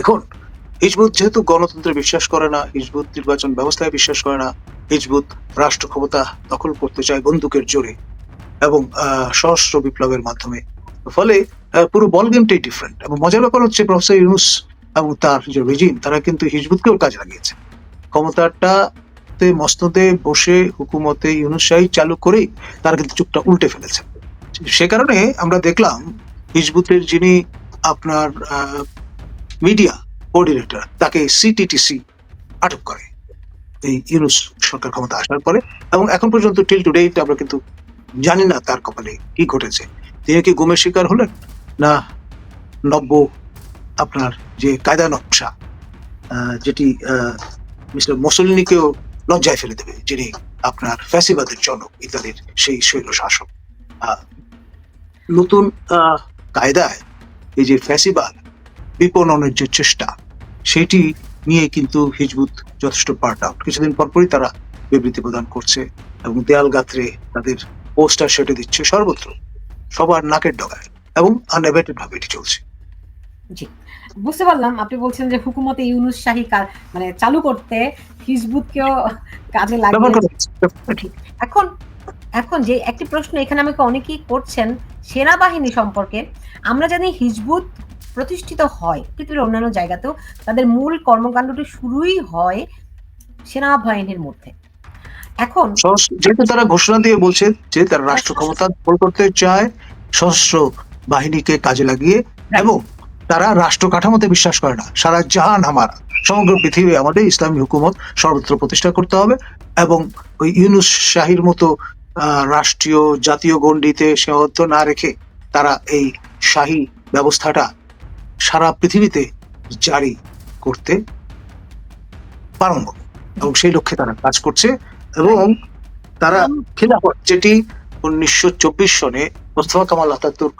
এখন হিজবুত যেহেতু গণতন্ত্রে বিশ্বাস করে না, হিজবুত নির্বাচন ব্যবস্থায় বিশ্বাস করে না, হিজবুত রাষ্ট্র ক্ষমতা দখল করতে চায় বন্দুকের জোরে এবং সশস্ত্র বিপ্লবের মাধ্যমে। ফলে পুরো বল গেমটাই ডিফারেন্ট এবং মজার ব্যাপার হচ্ছে প্রফেসর ইউনুস এবং তার যে রেজিম তারা কিন্তু হিজবুতকেও কাজে লাগিয়েছে। ক্ষমতাটাতে মস্তদে বসে হুকুমতে ইউনুস শাহী চালু করেই তারা কিন্তু চুপটা উল্টে ফেলেছে। সে কারণে আমরা দেখলাম হিজবুতের যিনি আপনার মিডিয়া কোঅর্ডিনেটর তাকে সিটিটিসি আটক করে। এই ইউনুস সরকার ক্ষমতা আসার পরে এবং এখন পর্যন্ত টিল টুডে আমরা কিন্তু জানি না তার কপালে কি ঘটেছে। তিনি কি গুমের শিকার হলেন? না, নব্য আপনার যে কায়দা নকশা যেটি মিস্টার মুসলিনীকেও লজ্জায় ফেলে দেবে, যিনি আপনার ফ্যাসিবাদের জনক ইত্যাদির সেই শৈল শাসক। নতুন কায়দায় এই যে ফ্যাসিবাদ বিপণনের যে চেষ্টা সেটি নিয়ে কিন্তু হিজবুত যথেষ্ট পার্ট আউট কিছুদিন পরপরই তারা বিবৃতি প্রদান করছে এবং দেয়াল গাত্রে তাদের পোস্টার সেটে দিচ্ছে সর্বত্র। সবার নাকের ডগায় এবং আনএভেটেড ভাবে এটি চলছে। বুঝতে পারলাম আপনি বলছেন যে হুকুমতে ইউনুস শাহী মানে চালু করতে হিজবুতকেও কাজে লাগিয়ে এখন এখন যে একটি প্রশ্ন এখানে আমাকে অনেকেই করছেন সেনাবাহিনী সম্পর্কে আমরা জানি হিজবুত প্রতিষ্ঠিত হয়। পৃথিবীর অন্যান্য জায়গাতেও তাদের মূল কর্মকাণ্ডটি শুরুই হয় সেনাবাহিনীর মধ্যে। এখন যেহেতু তারা ঘোষণা দিয়ে বলছে যে তারা রাষ্ট্র ক্ষমতা দখল করতে চায় সশস্ত্র বাহিনীকে কাজে লাগিয়ে এবং তারা রাষ্ট্র কাঠামোতে বিশ্বাস করে না। সারা জাহান আমার সমগ্র পৃথিবী আমাদের ইসলামী হুকুমত সর্বত্র প্রতিষ্ঠা করতে হবে এবং ওই ইউনুস শাহির মতো রাষ্ট্রীয় জাতীয় গণ্ডিতে সীমাবদ্ধ না রেখে তারা এই শাহী ব্যবস্থাটা সারা পৃথিবীতে জারি করতে পারঙ্গম এবং সেই লক্ষ্যে তারা কাজ করছে এবং তারা খিলাফত, যেটি উনিশশো চব্বিশ সনে মোস্তফা কামাল আতাতুর্ক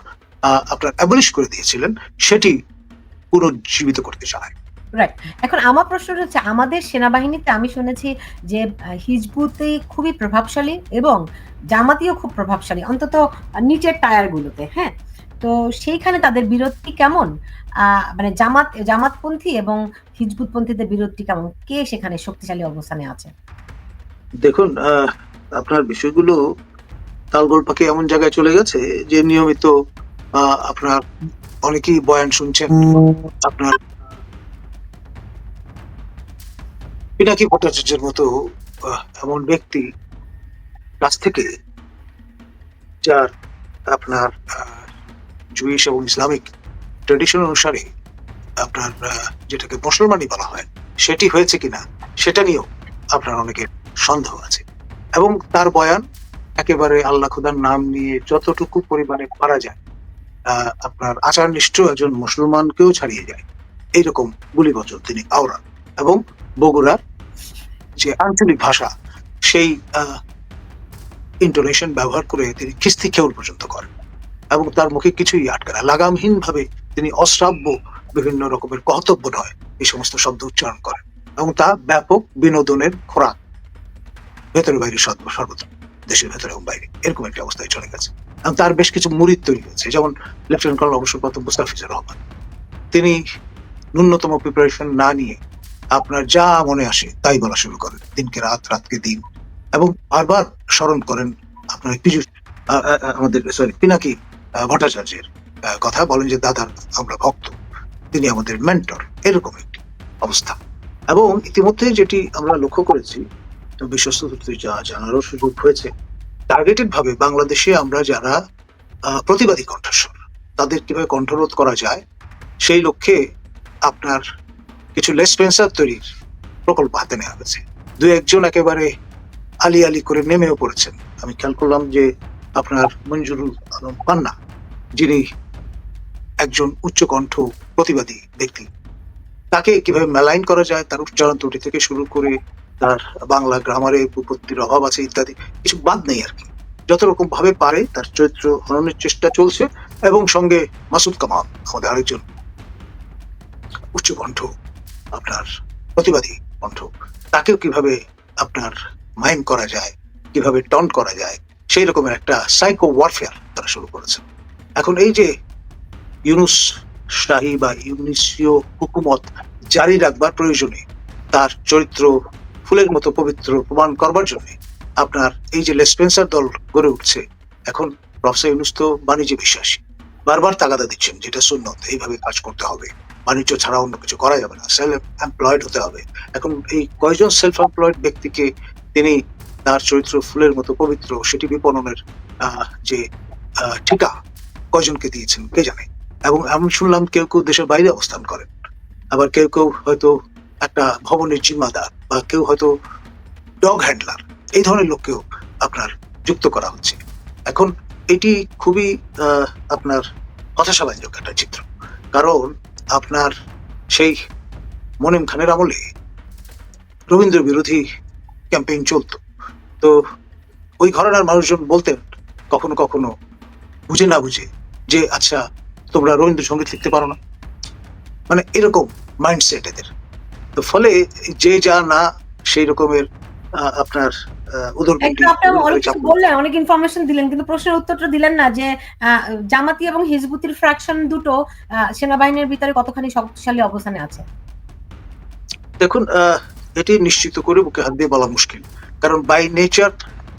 আপনার অ্যাবলিশ করে দিয়েছিলেন, সেটি পুনর্জীবিত করতে চায়। এখন আমার প্রশ্ন হচ্ছে, আমাদের সেনাবাহিনীতে আমি শুনেছি যে, হিজবুতে খুবই প্রভাবশালী এবং জামাতিও খুব প্রভাবশালী, অন্তত নিচের টায়ার গুলোতে হ্যাঁ? তো সেইখানে তাদের বিরোধটি কেমন? আহ, মানে জামাত জামাতপন্থী এবং হিজবুতপন্থীদের বিরোধটি কেমন? কে সেখানে শক্তিশালী অবস্থানে আছে? দেখুন আহ, আপনার বিষয়গুলো তালগোল পাখি এমন জায়গায় চলে গেছে যে নিয়মিত আহ, আপনার অনেকেই বয়ান শুনছেন। আপনার পিনাকি ভট্টাচার্যের মতো আহ, এমন ব্যক্তি কাছ থেকে যার আপনার জুইশ এবং ইসলামিক ট্রেডিশন অনুসারে আপনার যেটাকে মুসলমানই বলা হয়, সেটি হয়েছে কিনা, সেটা নিয়েও আপনার অনেকের সন্দেহ আছে। এবং তার বয়ান একেবারে আল্লাহ খুদার নাম নিয়ে যতটুকু পরিমাণে পারা যায় আপনার আচারনিষ্ঠ একজন মুসলমানকেও ছাড়িয়ে যায়। এইরকম গুলিবচন তিনি আওরান। এবং বগুড়ার যে আঞ্চলিক ভাষা, সেই ইন্টোনেশন ব্যবহার করে তিনি খিস্তি খেউল পর্যন্ত করেন। এবং তার মুখে কিছুই আটকে না। লাগামহীন ভাবে তিনি অশ্রাব্য বিভিন্ন রকমের কর্তব্য নয় এই সমস্ত শব্দ উচ্চারণ করেন এবং তা ব্যাপক বিনোদনের খোরাক। ভেতরে বাইরে সর্ব- সর্বত্র দেশের ভেতরে এবং বাইরে এরকম একটা অবস্থায় চলে গেছে। এবং তার বেশ কিছু মুরিদ তৈরি হয়েছে যেমন লেফটেন্যান্ট কর্নেল অবসরপ্রাপ্ত মুস্তাফিজুর রহমান। তিনি ন্যূনতম প্রিপারেশন না নিয়ে আপনার যা মনে আসে তাই বলা শুরু করেন। দিনকে রাত রাতকে দিন এবং বারবার স্মরণ করেন আপনার আহ, আমাদের সরি পিনাকি ভট্টাচার্যের কথা। বলেন যে, দাদার আমরা ভক্ত। তিনি আমাদের মেন্টর এরকম একটি অবস্থা। এবং ইতিমধ্যে যেটি আমরা লক্ষ্য করেছি বিশ্বস্ত যা জানারও সুযোগ হয়েছে টার্গেটেড ভাবে বাংলাদেশে আমরা যারা প্রতিবাদী কণ্ঠস্বর, তাদের কীভাবে কণ্ঠরোধ করা যায়, সেই লক্ষ্যে আপনার কিছু লেস পেন্সার তৈরির প্রকল্প হাতে নেওয়া হয়েছে। দু একজন একেবারে আলি আলি করে নেমেও পড়েছেন। আমি খেয়াল করলাম যে, আপনার মঞ্জুরুল আলম পান্না যিনি একজন উচ্চকণ্ঠ প্রতিবাদী ব্যক্তি। তাকে কীভাবে মেলাইন করা যায়, তার উচ্চারণ ত্রুটি থেকে শুরু করে তার বাংলা গ্রামারে উপপত্তির অভাব আছে ইত্যাদি, কিছু বাদ নেই আর কি। যত রকম ভাবে পারে, তার চরিত্র হননের চেষ্টা চলছে এবং সঙ্গে মাসুদ কামাল, আমাদের আরেকজন উচ্চকণ্ঠ, আপনার প্রতিবাদী কণ্ঠ। তাকেও কীভাবে আপনার মাইন করা যায়, কীভাবে টন করা যায়, সেই রকমের একটা সাইকো ওয়ারফেয়ার তারা শুরু করেছে। এখন এই যে ইউনুস শাহী বা ইউনিসীয় হুকুমত জারি রাখবার প্রয়োজনে তার চরিত্র ফুলের মতো পবিত্র প্রমাণ করবার জন্য আপনার এই যে লেসপেন্সার দল গড়ে উঠছে, এখন প্রফেসর ইউনুস তো বাণিজ্য বিশ্বাসী। বারবার তাগাদা দিচ্ছেন যেটা সুন্নত, এইভাবে কাজ করতে হবে। বাণিজ্য ছাড়া অন্য কিছু করা যাবে না সেলফ এমপ্লয়েড হতে হবে। এখন এই কয়জন সেলফ এমপ্লয়েড ব্যক্তিকে তিনি তার চরিত্র ফুলের মতো পবিত্র সেটি বিপণনের যে ঠিকা কয়জনকে দিয়েছেন, কে জানে? এবং আমি শুনলাম কেউ কেউ দেশের বাইরে অবস্থান করেন। আবার কেউ কেউ হয়তো একটা ভবনের জিম্মাদার বা কেউ হয়তো ডগ হ্যান্ডলার, এই ধরনের লোককেও আপনার যুক্ত করা হচ্ছে। এখন এটি খুবই আপনার হতাশাবাঞ্জক একটা চিত্র। কারণ আপনার সেই মনিম খানের আমলে রবীন্দ্র বিরোধী ক্যাম্পেইন চলতো। তো ওই ঘরানার মানুষজন বলতেন, কখনো কখনো বুঝে না বুঝে যে আচ্ছা তোমরা রবীন্দ্রসঙ্গীত লিখতে পারো না। মানে এরকম মাইন্ডসেট এদের। তো ফলে যে যা না সেই রকমের আপনার অনেক বললেন অনেক ইনফরমেশন দিলেন কিন্তু প্রশ্নের উত্তরটা দিলেন না যে জামাতি এবং হিজবুতির ফ্র্যাকশন দুটো সেনাবাহিনীর ভিতরে কতখানি শক্তিশালী অবস্থানে আছে? দেখুন এটি নিশ্চিত করে বুকে হাত দিয়ে বলা মুশকিল। কারণ বাই নেচার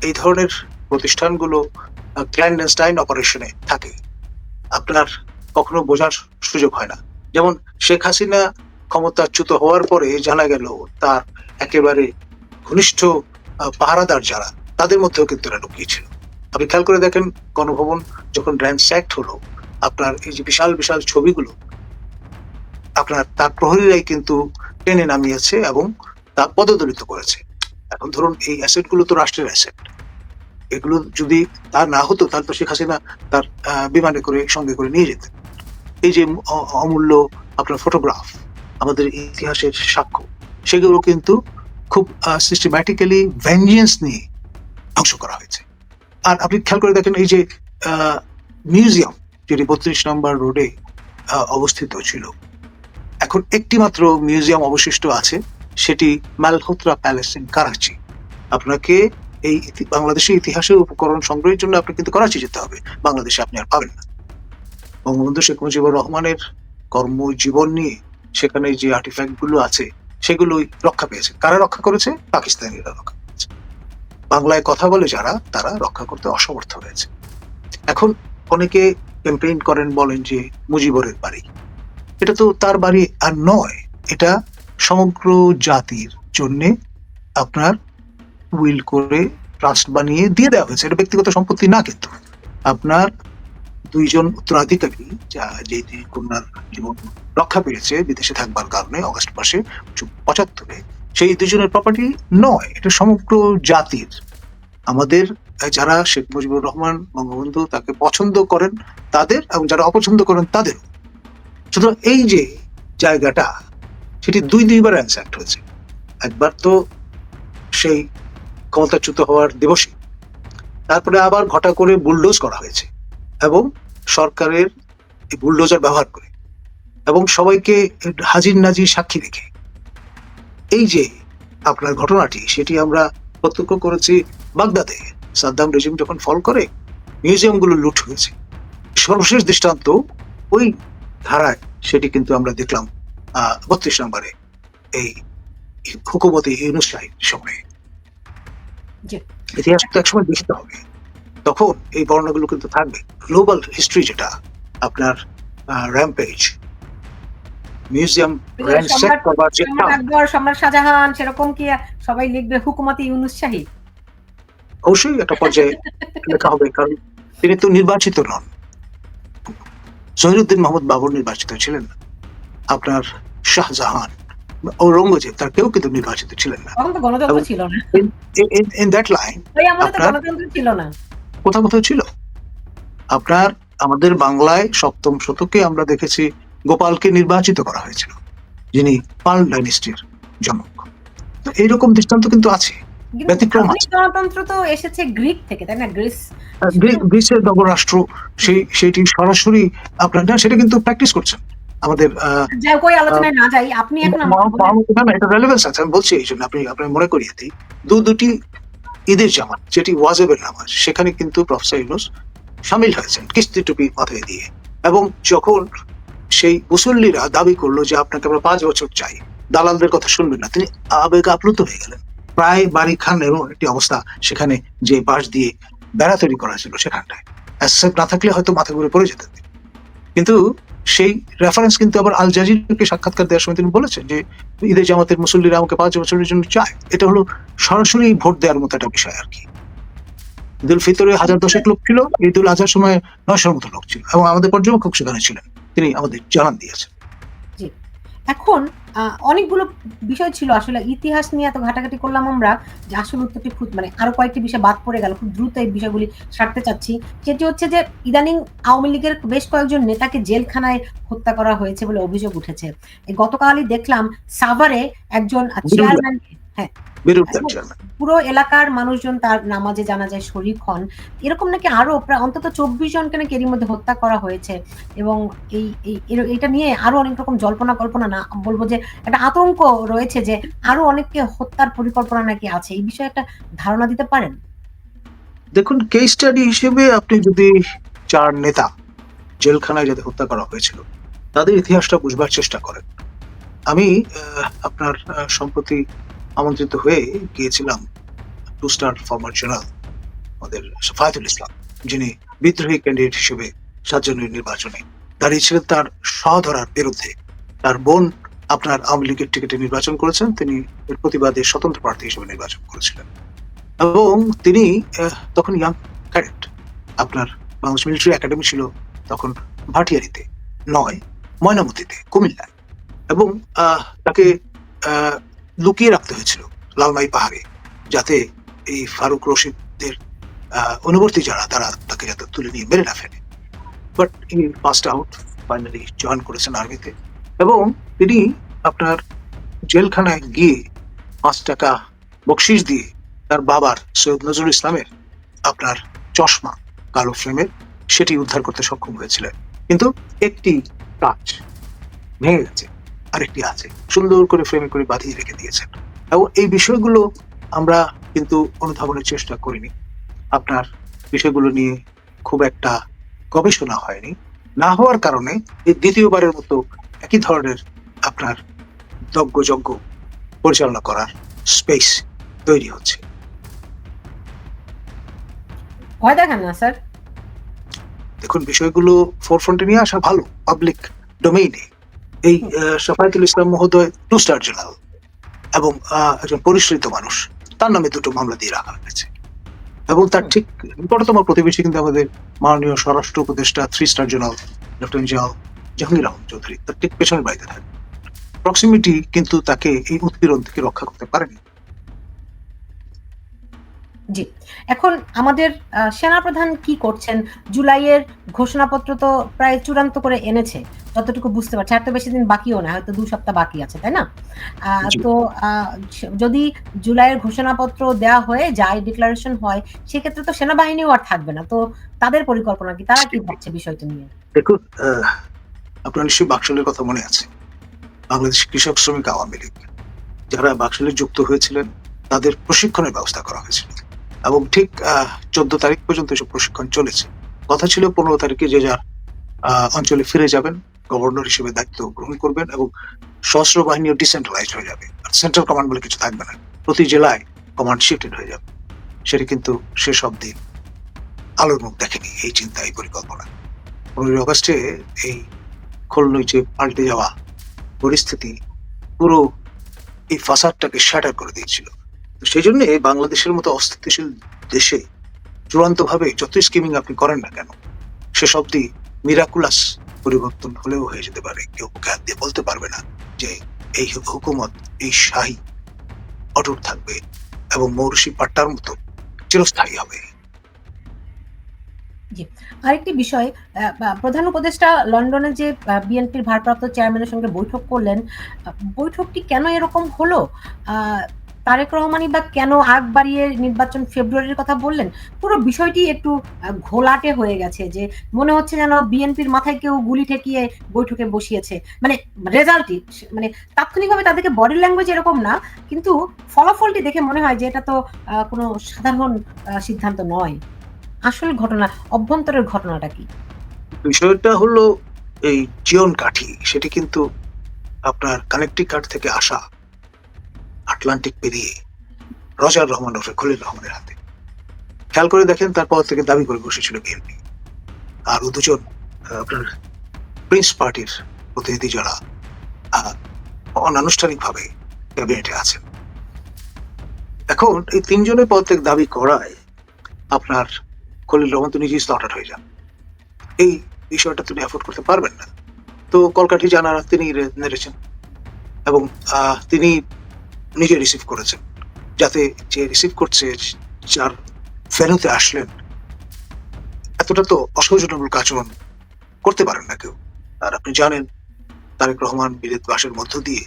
এই ধরনের প্রতিষ্ঠানগুলো ক্ল্যান্ডেনস্টাইন অপারেশনে থাকে। আপনার কখনো বোঝার সুযোগ হয় না। যেমন শেখ হাসিনা ক্ষমতাচ্যুত হওয়ার পরে জানা গেল তার একেবারে ঘনিষ্ঠ পাহারাদার যারা, তাদের মধ্যেও কিন্তু এরা লুকিয়েছিল আপনি খেয়াল করে দেখেন, গণভবন যখন র্যান্স্যাক্ট হলো, আপনার এই যে বিশাল বিশাল ছবিগুলো, আপনার তার প্রহরীরাই কিন্তু টেনে নামিয়েছে এবং তা পদদলিত করেছে। এখন ধরুন এই অ্যাসেটগুলো তো রাষ্ট্রের অ্যাসেট এগুলো যদি তা না হতো, তাহলে তো শেখ হাসিনা তার বিমানে করে, সঙ্গে করে নিয়ে যেতেন। এই যে অমূল্য আপনার ফটোগ্রাফ আমাদের ইতিহাসের সাক্ষ্য, সেগুলো কিন্তু খুব সিস্টেম্যাটিক্যালি ভেঞ্জিয়েন্স নিয়ে ধ্বংস করা হয়েছে। আর আপনি খেয়াল করে দেখেন, এই যে মিউজিয়াম যেটি বত্রিশ নম্বর রোডে অবস্থিত ছিল, এখন একটি মাত্র মিউজিয়াম অবশিষ্ট আছে, সেটি মালহোত্রা প্যালেস ইন করাচি আপনাকে এই বাংলাদেশের ইতিহাসের উপকরণ সংগ্রহের জন্য আপনি কিন্তু করাচি যেতে হবে। বাংলাদেশে আপনি আর পাবেন না। বঙ্গবন্ধু শেখ মুজিবুর রহমানের কর্মজীবন নিয়ে সেখানে যে আর্টিফ্যাক্টগুলো আছে, সেগুলোই রক্ষা পেয়েছে। কারা রক্ষা করেছে? পাকিস্তানিরা রক্ষা করেছে। বাংলায় কথা বলে যারা, তারা রক্ষা করতে অসমর্থ হয়েছে। এখন অনেকে ক্যাম্পেইন করেন, বলেন যে মুজিবরের বাড়ি। এটা তো তার বাড়ি আর নয়। এটা সমগ্র জাতির জন্যে আপনার উইল করে ট্রাস্ট বানিয়ে দিয়ে দেওয়া হয়েছে। এটা ব্যক্তিগত সম্পত্তি না কিন্তু। আপনার দুইজন উত্তরাধিকারী, যা যে দুই কন্যার জীবন রক্ষা পেয়েছে, বিদেশে থাকবার কারণে অগস্ট মাসে পঁচাত্তরে, সেই দুজনের প্রপার্টি নয়, এটা সমগ্র জাতির। আমাদের, যারা শেখ মুজিবুর রহমান বঙ্গবন্ধু তাকে পছন্দ করেন তাদের এবং যারা অপছন্দ করেন তাদের সুতরাং এই যে জায়গাটা, সেটি দুই দুইবার অ্যানসাক্ট হয়েছে। একবার তো সেই ক্ষমতাচ্যুত হওয়ার দিবসে। তারপরে আবার ঘটা করে বুলডোজ করা হয়েছে এবং সরকারের বুলডোজার ব্যবহার করে এবং সবাইকে হাজির নাজির সাক্ষী রেখে। এই যে আপনার ঘটনাটি, সেটি আমরা প্রত্যক্ষ করেছি বাগদাদে। সাদ্দাম রেজিম যখন ফল করে, মিউজিয়ামগুলো লুট হয়েছে। সর্বশেষ দৃষ্টান্ত ওই ধারায়, সেটি কিন্তু আমরা দেখলাম বত্রিশ নম্বরে এই হুকুমতে ইউনুস সময়ে। ইতিহাস তো একসময় লিখতে হবে। তখন এই বর্ণনাগুলো কিন্তু থাকবে। গ্লোবাল হিস্ট্রি যেটা আপনার র্যাম্পেজ মিউজিয়াম সম্রাট- করবার যে আকবর সম্রাট শাহজাহান সেরকম কি সবাই লিখবে হুকুমতি ইউনুস শাহী? অবশ্যই একটা পর্যায়ে লেখা হবে কারণ তিনি তো নির্বাচিত নন। জহিরুদ্দিন মোহাম্মদ বাবর নির্বাচিত ছিলেন। আপনার শাহজাহান ঔরঙ্গজেব তার কেউ কিন্তু নির্বাচিত ছিলেন না। গণতন্ত্র ছিল না। ইন দ্যাট লাইন ছিল না। কোথাও কোথাও ছিল? আপনার আমাদের বাংলায় সপ্তম শতকে আমরা দেখেছি গোপালকে নির্বাচিত করা হয়েছিল যিনি পাল ডাইনেস্টির জনক। তো এইরকম দৃষ্টান্ত কিন্তু আছে ব্যতিক্রম গণতন্ত্র তো এসেছে গ্রিক থেকে তাই না? গ্রিস গ্রিসের নগরাষ্ট্র সেই সেইটি সরাসরি আপনার না সেটা কিন্তু প্র্যাকটিস করছেন। আমাদের আলোচনায় না যাই আপনি এখন আমাকে মহা- বলেন, মহা- না, না, এটা রেলেভেন্স আছে আমি বলছি এই জন্য আপনি আপনার মনে করিয়ে দিই। দু দুটি ঈদের জামাত যেটি ওয়াজেবের নামাজ সেখানে কিন্তু প্রফেসর ইউনুস সামিল হয়েছেন কিস্তি টুপি মাথায় দিয়ে। এবং যখন সেই মুসল্লিরা দাবি করল যে আপনাকে আমরা পাঁচ বছর চাই দালালদের কথা শুনবেন না তিনি আবেগ আপ্লুত হয়ে গেলেন। প্রায় বাড়ি খান এবং একটি অবস্থা সেখানে যে বাঁশ দিয়ে বেড়া তৈরি করা ছিল সেখানটায়। অ্যাসেপ না থাকলে হয়তো মাথা ঘুরে পড়ে যেতেন তিনি। কিন্তু সেই রেফারেন্স কিন্তু আবার আল জাজিরকে সাক্ষাৎকার দেওয়ার সময় তিনি বলেছেন যে ঈদে জামাতের মুসল্লিরা আমাকে পাঁচ বছরের জন্য চায়। এটা হলো সরাসরি ভোট দেওয়ার মতো একটা বিষয় আর কি। ঈদুল ফিতরে হাজার দশেক লোক ছিল, ঈদুল আজহার সময় নয়শোর মতো লোক ছিল এবং আমাদের পর্যবেক্ষক সেখানে ছিলেন। তিনি আমাদের জানান দিয়েছেন। এখন অনেকগুলো বিষয় ছিল আসলে ইতিহাস নিয়ে এত ঘাটাঘাটি করলাম আমরা যে আসল উত্তরটি খুব মানে আরও কয়েকটি বিষয় বাদ পড়ে গেল। খুব দ্রুত এই বিষয়গুলি সারতে চাচ্ছি। সেটি হচ্ছে যে ইদানিং আওয়ামী লীগের বেশ কয়েকজন নেতাকে জেলখানায় হত্যা করা হয়েছে বলে অভিযোগ উঠেছে। গতকালই দেখলাম সাভারে একজন চেয়ারম্যান বিরুদ্ধে চেয়ারম্যান পুরো এলাকার মানুষজন তার নামাজে জানাজায় শরিক হন। এরকম নাকি আরও প্রায় অন্তত চব্বিশ জনকে নাকি এরই মধ্যে হত্যা করা হয়েছে এবং এই এটা নিয়ে আরও অনেক রকম জল্পনা কল্পনা না বলব যে একটা আতঙ্ক রয়েছে যে আরও অনেককে হত্যার পরিকল্পনা নাকি আছে। এই বিষয়ে একটা ধারণা দিতে পারেন? দেখুন কেস স্টাডি হিসেবে আপনি যদি চার নেতা জেলখানায় যাতে হত্যা করা হয়েছিল তাদের ইতিহাসটা বুঝবার চেষ্টা করেন। আমি আপনার সম্প্রতি আমন্ত্রিত হয়ে গিয়েছিলাম টু স্টার ফর্মার জেনারেল আমাদের সাফায়াতুল ইসলাম, যিনি বিদ্রোহী ক্যান্ডিডেট হিসেবে সাতজনের নির্বাচনে দাঁড়িয়েছিলেন। তার সহধরার বিরুদ্ধে তার বোন আপনার আওয়ামী লীগের টিকিটে নির্বাচন করেছেন। তিনি এর প্রতিবাদে স্বতন্ত্র প্রার্থী হিসেবে নির্বাচন করেছিলেন। এবং তিনি তখন ইয়াং ক্যাডেট আপনার বাংলাদেশ মিলিটারি একাডেমি ছিল তখন ভাটিয়ারিতে, নয়, ময়নামতিতে, কুমিল্লায়। এবং তাকে লুকিয়ে রাখতে হয়েছিল লালমাই পাহাড়ে, যাতে এই ফারুক রশিদদের অনুবর্তী যারা, তারা তাকে যাতে তুলে নিয়ে মেরে না ফেলে। বাট ই পাস্ট আউট ফাইনালি জয়েন করেছেন আর্মিতে এবং তিনি আপনার জেলখানায় গিয়ে পাঁচ টাকা বকশিস দিয়ে তার বাবার সৈয়দ নজরুল ইসলামের আপনার চশমা কালো ফ্রেমের সেটি উদ্ধার করতে সক্ষম হয়েছিলেন। কিন্তু একটি কাজ ভেঙে গেছে। আরেকটি আছে। সুন্দর করে ফ্রেমে করে বাঁধিয়ে রেখে দিয়েছেন। এবং এই বিষয়গুলো আমরা কিন্তু অনুধাবনের চেষ্টা করিনি। আপনার বিষয়গুলো নিয়ে খুব একটা গবেষণা হয়নি। না হওয়ার কারণে এই দ্বিতীয়বারের মতো একই ধরনের আপনার যজ্ঞ পরিচালনা করার স্পেস তৈরি হচ্ছে। ভয় দেখান না স্যার। দেখুন বিষয়গুলো ফোরফ্রন্টে নিয়ে আসা ভালো। পাবলিক ডোমেইনে এই আহ, সাফায়াতুল ইসলাম মহোদয় টু স্টার জেনারেল এবং একজন পরিশ্রিত মানুষ। তার নামে দুটো মামলা দিয়ে রাখা হয়েছে। এবং তার ঠিক নিকটতম প্রতিবেশী কিন্তু আমাদের মাননীয় স্বরাষ্ট্র উপদেষ্টা three star general lieutenant general Jahangir Ahmad Chowdhury. তার ঠিক পেছনের বাড়িতে থাকে। প্রক্সিমিটি কিন্তু তাকে এই উৎপীড়ন থেকে রক্ষা করতে পারেনি। জি। এখন আমাদের সেনাপ্রধান কি করছেন? জুলাইয়ের ঘোষণাপত্র তো প্রায় চূড়ান্ত করে এনেছে। যতটুকু বুঝতে পারছি। আর তো বেশি দিন বাকিও না হয়তো দু সপ্তাহ বাকি আছে তাই না? তো যদি জুলাইয়ের ঘোষণাপত্র দেওয়া হয়ে যায় ডিক্লারেশন হয় সেক্ষেত্রে তো সেনাবাহিনীও আর থাকবে না। তো তাদের পরিকল্পনা কি? তারা কি ভাবছে বিষয়টা নিয়ে? দেখুন আপনার নিশ্চয়ই বাকশালের কথা মনে আছে। বাংলাদেশ কৃষক শ্রমিক আওয়ামী লীগ। যারা বাকশালে যুক্ত হয়েছিলেন তাদের প্রশিক্ষণের ব্যবস্থা করা হয়েছিল। এবং ঠিক চোদ্দ তারিখ পর্যন্ত এসব প্রশিক্ষণ চলেছে। কথা ছিল পনেরো তারিখে যে যার অঞ্চলে ফিরে যাবেন, গভর্নর হিসেবে দায়িত্ব গ্রহণ করবেন এবং সশস্ত্র বাহিনীও ডিসেন্ট্রালাইজড হয়ে যাবে। আর সেন্ট্রাল কমান্ড বলে কিছু থাকবে না। প্রতি জেলায় কমান্ড শিফটেড হয়ে যাবে। সেটা কিন্তু শেষ অব্দি আলোর মুখ দেখেনি এই চিন্তা এই পরিকল্পনা। পনেরোই অগস্টে এই খোলনৈচে পাল্টে যাওয়া পরিস্থিতি পুরো এই ফাসাদটাকে শ্যাটার করে দিয়েছিল। সেই জন্য বাংলাদেশের মতো অস্থিতিশীল দেশে চূড়ান্তভাবে যত স্কিমিং আপনি করেন না কেন শেষ অব্দি মিরাকুলাস পরিবর্তন হলেও হয়ে যেতে পারে। কেউ হাত দিয়ে বলতে পারবে না যে এই হুকুমত, এই শাহী অটুট থাকবে এবং মৌরসি পাট্টার মতো চিরস্থায়ী হবে। আরেকটি বিষয় প্রধান উপদেষ্টা লন্ডনে যে বিএনপির ভারপ্রাপ্ত চেয়ারম্যানের সঙ্গে বৈঠক করলেন বৈঠকটি কেন এরকম হলো? তারেক রহমানই বা কেন আগ বাড়িয়ে নির্বাচন ফেব্রুয়ারির কথা বললেন? পুরো বিষয়টি একটু ঘোলাটে হয়ে গেছে যে মনে হচ্ছে যেন বিএনপির মাথায় কেউ গুলি ঠেকিয়ে বৈঠকে বসিয়েছে। মানে রেজাল্টই মানে তাৎক্ষণিকভাবে তাদেরকে বডি ল্যাঙ্গুয়েজ এরকম না, কিন্তু ফলাফলটি দেখে মনে হয় যে এটা তো কোনো সাধারণ সিদ্ধান্ত নয়। আসল ঘটনা, অভ্যন্তরের ঘটনাটা কি? বিষয়টা হলো এই জিয়ন কাঠি, সেটি কিন্তু আপনার কানেকটিকাট থেকে আসা। আটলান্টিক পেরিয়ে রজার রহমান ওরফে খলিল রহমানের হাতে। খেয়াল করে দেখেন, তারপর থেকে দাবি করে বসেছিল বিএনপি। আর ও দুজন আপনার প্রিন্স পার্টির প্রতিনিধি যারা অনানুষ্ঠানিকভাবে ক্যাবিনেটে আছেন। এখন এই তিনজনের পদ থেকে দাবি করায় আপনার খলিল রহমান তো নিজেই স্লটার হয়ে যান। এই বিষয়টা তিনি অ্যাফোর্ড করতে পারবেন না। তো কলকাঠি জানার তিনি নেড়েছেন। এবং তিনি নিজে রিসিভ করেছেন। যাতে যে রিসিভ করছে, যার ফেরতে আসলেন, এতটা তো অসৌজন্যমূলক আচরণ করতে পারেন না কেউ। আর আপনি জানেন, তারেক রহমান বিলেত বাসের মধ্য দিয়ে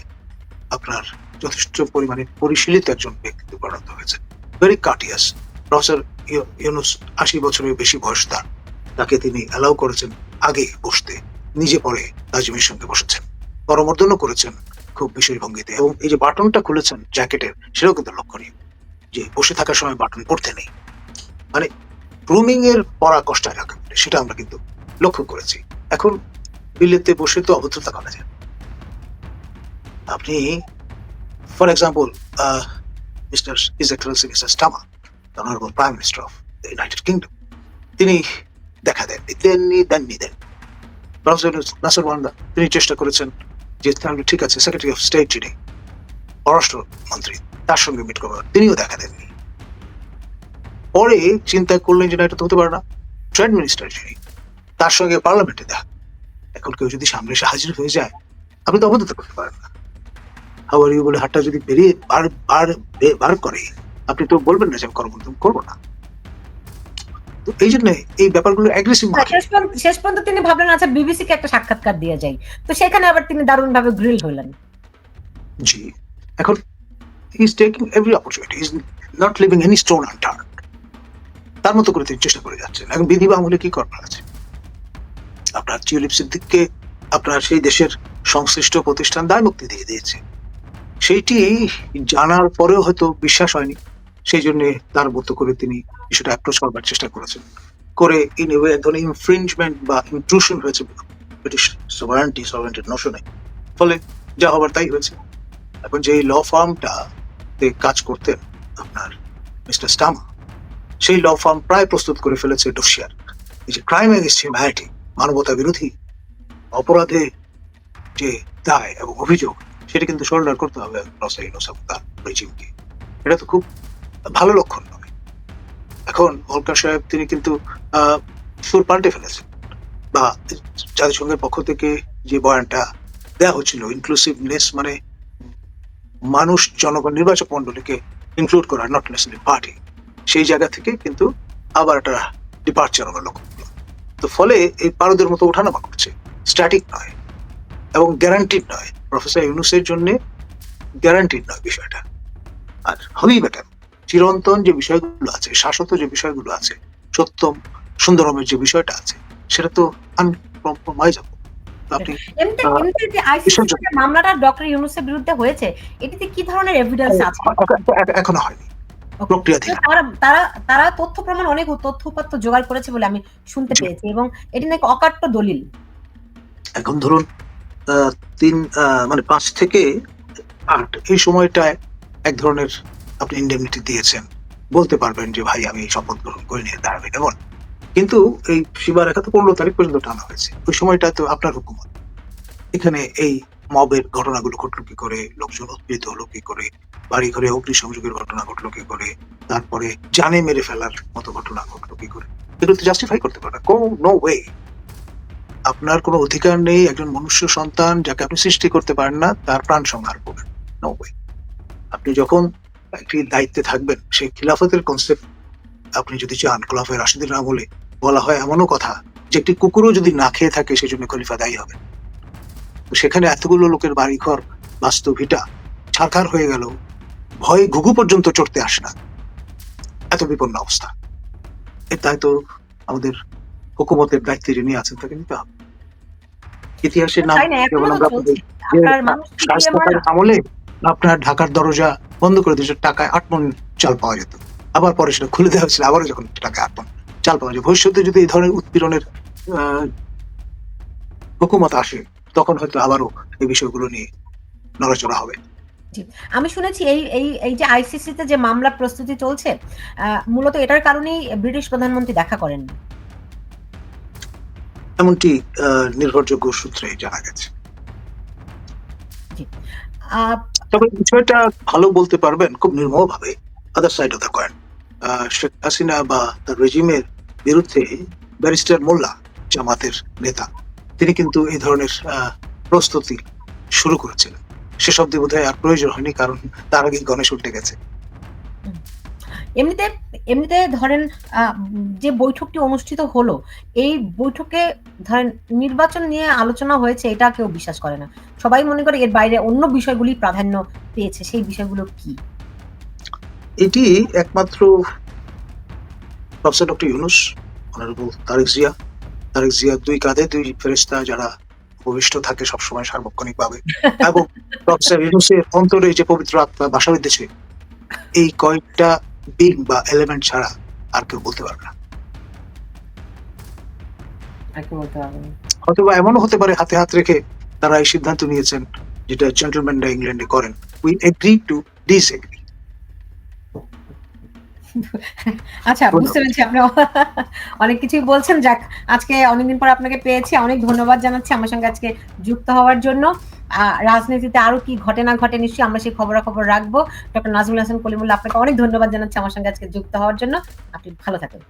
আপনার যথেষ্ট পরিমাণে পরিশীলিত একজন ব্যক্তিত্ব পরিণত হয়েছে ভেরি কাটিয়াস প্রফেসর ইউনুস আশি বছরের বেশি বয়স তার। তাকে তিনি অ্যালাউ করেছেন আগে বসতে। নিজে পরে নাজিমের সঙ্গে বসেছেন। করমর্দনও করেছেন। খুব বিশেষ ভঙ্গিতে এবং এই যে বাটনটা খুলেছেন জ্যাকেটের সেটাও কিন্তু লক্ষণীয়। যে বসে থাকার সময় বাটন পড়তে নেই। মানে গ্রুমিং এর পড়া কষ্ট এলাকা সেটা আমরা কিন্তু লক্ষ্য করেছি। এখন বিলেতে বসে তো অভদ্রতা করা যায়। আপনি for example mister is mister Starmer honourable prime minister of United Kingdom তিনি দেখা দেননি দেননি দেননি দেন নাসর তিনি চেষ্টা করেছেন যে ঠিক আছে সেক্রেটারি অফ স্টেট যিনি, পররাষ্ট্র মন্ত্রী, তার সঙ্গে মিট করবার তিনিও দেখা দেননি পরে চিন্তা করলেন যে না, এটা তো হতে পারে না। ট্রেড মিনিস্টার যিনি, তার সঙ্গে পার্লামেন্টে দেখা। এখন কেউ যদি সামনে এসে হাজির হয়ে যায়, আপনি তো করতে পারেন না। হাওয়ার ইউ বলে হাটটা যদি বেরিয়ে বার বার বার করে, আপনি তো বলবেন না যে আমি কর্মবন্ধন করব না। তো এই জন্য এই ব্যাপারগুলো অ্যাগ্রেসিভ শেষ পর্যন্ত তিনি ভাবলেন আচ্ছা বিবিসি কে একটা সাক্ষাৎকার দিয়ে যাই। তো সেখানে আবার তিনি দারুণ ভাবে গ্রিল হলেন। জি। এখন he is taking every opportunity is not leaving any stone unturned তার মতো করে তিনি চেষ্টা করে যাচ্ছেন। এখন বিধি কি করবার আছে? আপনার টিউলিপ সিদ্দিককে আপনার সেই দেশের সংশ্লিষ্ট প্রতিষ্ঠান দায় মুক্তি দিয়ে দিয়েছে। সেইটি জানার পরেও হয়তো বিশ্বাস হয়নি। সেই জন্য তার মতো করে তিনি বিষয়টা অ্যাপ্রোচ করবার চেষ্টা করেছেন। করে ইন এ এক ধরনের ইনফ্রিঞ্জমেন্ট বা ইন্ট্রুশন হয়েছে ব্রিটিশ সভারেন্টি সভারেন্টির নোশনে ফলে যা হবার তাই হয়েছে। এখন যে ল ফার্মটা কাজ করতেন আপনার মিস্টার স্টামা সেই ল ফার্ম প্রায় প্রস্তুত করে ফেলেছে ডোসিয়ার এই যে ক্রাইম এগেন্স্ট হিউম্যানিটি মানবতা বিরোধী অপরাধে যে দায় এবং অভিযোগ, সেটা কিন্তু শোল্ডার করতে হবে রসাই তার রেজিমকে এটা তো খুব ভালো লক্ষণ নয় এখন হলকার সাহেব, তিনি কিন্তু সুর পাল্টে ফেলেছেন। বা জাতিসংঘের পক্ষ থেকে যে বয়ানটা দেওয়া হচ্ছিল ইনক্লুসিভনেস মানে মানুষ জনগণ, নির্বাচক মন্ডলীকে ইনক্লুড করা নট নেসেসারি পার্টি সেই জায়গা থেকে কিন্তু আবার একটা ডিপার্চার আমরা লক্ষ্য তো ফলে এই পারদের মতো ওঠানামা করছে। স্ট্যাটিক নয় এবং গ্যারান্টিড নয়। প্রফেসর ইউনুসের জন্য গ্যারান্টিড নয় বিষয়টা। আর হবেই বেটার চিরন্তন যে বিষয়গুলো আছে শাশ্বত যে বিষয়গুলো আছে সত্যম সুন্দরমের যে বিষয়টা আছে সেটা তো আনকম্প্রোমাইজেবল আপনি এমনিতে আহ, এমনিতে যে আইসিসি বিষয়টা- মামলাটা ডক্টর ইউনুসের বিরুদ্ধে হয়েছে এটিতে কি ধরনের এভিডেন্স আছে? এখনও হয়নি। তারা তারা তথ্য প্রমাণ অনেক তথ্য উপাত্ত জোগাড় করেছে বলে আমি শুনতে পেয়েছি এবং এটি নাকি অকাট্য দলিল। এখন ধরুন আহ, তিন আহ, মানে পাঁচ থেকে আট এই সময়টায় এক ধরনের আপনি ইন্ডেমনিটি দিয়েছেন। বলতে পারবেন যে, ভাই, আমি শপথ গ্রহণ করে নিয়ে দাঁড়াবেন এমন কিন্তু এই সীমারেখা তো পনেরো তারিখ পর্যন্ত টানা হয়েছে। ওই সময়টা তো আপনার হুকুমত। এখানে এই মবের ঘটনাগুলো ঘটলো কি করে, লোকজন উৎপীড়িত হলো কি করে বাড়ি ঘরে অগ্নিসংযোগের ঘটনা ঘটলো কি করে, তারপরে জানে মেরে ফেলার মতো ঘটনা ঘটলো কি করে। এগুলো তো জাস্টিফাই করতে পারে কো নো ওয়ে আপনার কোনো অধিকার নেই, একজন মনুষ্য সন্তান যাকে আপনি সৃষ্টি করতে পারেন না, তার প্রাণ সংহার করবেন নো ওয়ে আপনি যখন একটি দায়িত্বে থাকবেন সেই খিলাফতের কনসেপ্ট আপনি যদি চান খোলাফের রাশিদের আমলে বলা হয় এমনও কথা যে একটি কুকুরও যদি না খেয়ে থাকে সেজন্য খলিফা দায়ী হবে। তো সেখানে এতগুলো লোকের বাড়িঘর বাস্তু ভিটা ছারখার হয়ে গেল ভয়ে ঘুঘু পর্যন্ত চড়তে আসে না। এত বিপন্ন অবস্থা। এর তাই তো আমাদের হুকুমতের দায়িত্বে যিনি আছেন তাকে নিতে হবে। ইতিহাসের নাম আমরা আমলে আপনার ঢাকার দরজা বন্ধ করে দিয়েছে টাকায় আট মন চাল পাওয়া যেত। আবার পরে সেটা খুলে দেওয়া হয়েছিল আবারও যখন টাকায় আট মন চাল পাওয়া যায়। ভবিষ্যতে যদি এই ধরনের উৎপীড়নের হুকুমত আসে তখন হয়তো আবারও এই বিষয়গুলো নিয়ে নড়াচড়া হবে। আমি শুনেছি এই এই এই যে আইসিসিতে যে মামলা প্রস্তুতি চলছে মূলত এটার কারণেই ব্রিটিশ প্রধানমন্ত্রী দেখা করেন। এমনটি আহ, নির্ভরযোগ্য সূত্রে জানা গেছে। তবে বিষয়টা ভালো বলতে পারবেন খুব নির্মম ভাবে other side of the coin Sheikh Hasina বা তার রেজিমের বিরুদ্ধে ব্যারিস্টার মোল্লা জামাতের নেতা, তিনি কিন্তু এই ধরনের প্রস্তুতি শুরু করেছিলেন। সেসব দিয়ে বোধহয় আর প্রয়োজন হয়নি, কারণ তার আগে গণেশ উল্টে গেছে। এমনিতে এমনিতে ধরেন যে বৈঠকটি অনুষ্ঠিত হলো এই বৈঠকে ধরেন নির্বাচন নিয়ে আলোচনা হয়েছে এটা কেউ বিশ্বাস করে না। সবাই মনে করে এর বাইরে অন্য বিষয়গুলি প্রাধান্য পেয়েছে সেই বিষয়গুলো কি? এটি একমাত্র professor doctor Yunus honourable Tarek Zia. Tarek Zia দুই কাঁধে দুই ফেরেস্তা যারা উপবিষ্ট থাকে সবসময় সার্বক্ষণিক ভাবে এবং প্রফেসর ইউনুসের অন্তরে যে পবিত্র আত্মা বাসা বিদ্যেছে এই কয়েকটা বিগ বা এলিমেন্ট ছাড়া আর কেউ বলতে পারবে না। অথবা এমনও হতে পারে হাতে হাত রেখে তারা এই সিদ্ধান্ত নিয়েছেন যেটা জেন্টলম্যানরা ইংল্যান্ডে করেন। We agree to disagree আচ্ছা বুঝতে পেরেছি আপনি অনেক কিছুই বলছেন। যাক আজকে অনেকদিন পর আপনাকে পেয়েছি। অনেক ধন্যবাদ জানাচ্ছি। আমার সঙ্গে আজকে যুক্ত হওয়ার জন্য। রাজনীতিতে আরও কি ঘটে না ঘটে নিশ্চয়ই আমরা সেই খবরাখবর রাখব। ডক্টর নাজমুল হাসান কলিমুল্লাহ, আপনাকে অনেক ধন্যবাদ জানাচ্ছি আমার সঙ্গে আজকে যুক্ত হওয়ার জন্য। আপনি ভালো থাকেন।